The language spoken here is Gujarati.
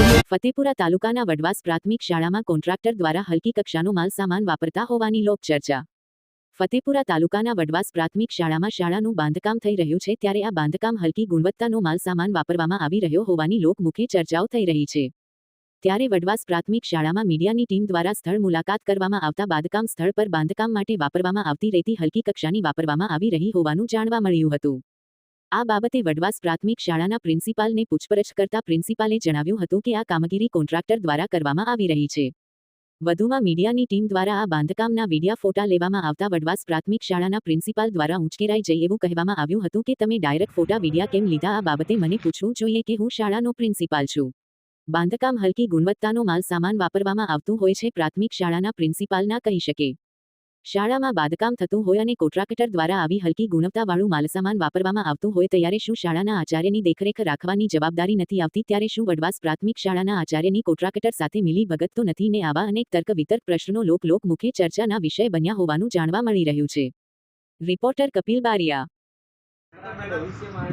ફતેપુરા તાલુકાના વડવાસ પ્રાથમિક શાળામાં કોન્ટ્રાક્ટર દ્વારા હલકી કક્ષાનો માલ સામાન વાપરતા હોવાની લોકચર્ચા ફતેપુરા તાલુકાના વડવાસ પ્રાથમિક શાળામાં શાળાનું બાંધકામ થઈ રહ્યું છે ત્યારે આ બાંધકામ હલકી ગુણવત્તાનો માલ સામાન વાપરવામાં આવી રહ્યો હોવાની લોકમુખે ચર્ચાઓ થઈ રહી છે. ત્યારે વડવાસ પ્રાથમિક શાળામાં મીડિયાની ટીમ દ્વારા સ્થળ મુલાકાત કરવામાં આવતા બાંધકામ સ્થળ પર બાંધકામ માટે વાપરવામાં આવતી રેતી હલકી કક્ષાની વાપરવામાં આવી રહી હોવાનું જાણવા મળ્યું હતું. આ બાબતે વડવાસ પ્રાથમિક શાળાના પ્રિન્સિપાલને પૂછપરછ કરતા પ્રિન્સિપાલે જણાવ્યું હતું કે આ કામગીરી કોન્ટ્રાક્ટર દ્વારા કરવામાં આવી રહી છે. વધુમાં મીડિયાની ટીમ દ્વારા આ બાંધકામના વિડિયા ફોટા લેવામાં આવતા વડવાસ પ્રાથમિક શાળાના પ્રિન્સિપાલ દ્વારા ઉંચકેરાઈ જઈ એવું કહેવામાં આવ્યું હતું કે તમે ડાયરેક્ટ ફોટા વીડિયા કેમ લીધા આ બાબતે મને પૂછવું જોઈએ કે હું શાળાનો પ્રિન્સિપાલ છું. બાંધકામ હલકી ગુણવત્તાનો માલ સામાન વાપરવામાં આવતું હોય છે પ્રાથમિક શાળાના પ્રિન્સિપાલ ના કહી શકે. શાળામાં બાંધકામ થતું હોય અને કોન્ટ્રાક્ટર દ્વારા આવી હલકી ગુણવત્તાવાળું માલસામાન વાપરવામાં આવતું હોય ત્યારે શું શાળાના આચાર્યની દેખરેખ રાખવાની જવાબદારી નથી આવતી? ત્યારે શું વડવાસ પ્રાથમિક શાળાના આચાર્યની કોન્ટ્રાક્ટર સાથે મિલી ભગત તો નથી ને આવા અનેક તર્ક વિતર્ક પ્રશ્નો લોક લોક ચર્ચાના વિષય બન્યા હોવાનું જાણવા મળી રહ્યું છે. રિપોર્ટર કપિલ બારિયા. ભવિષ્યમાં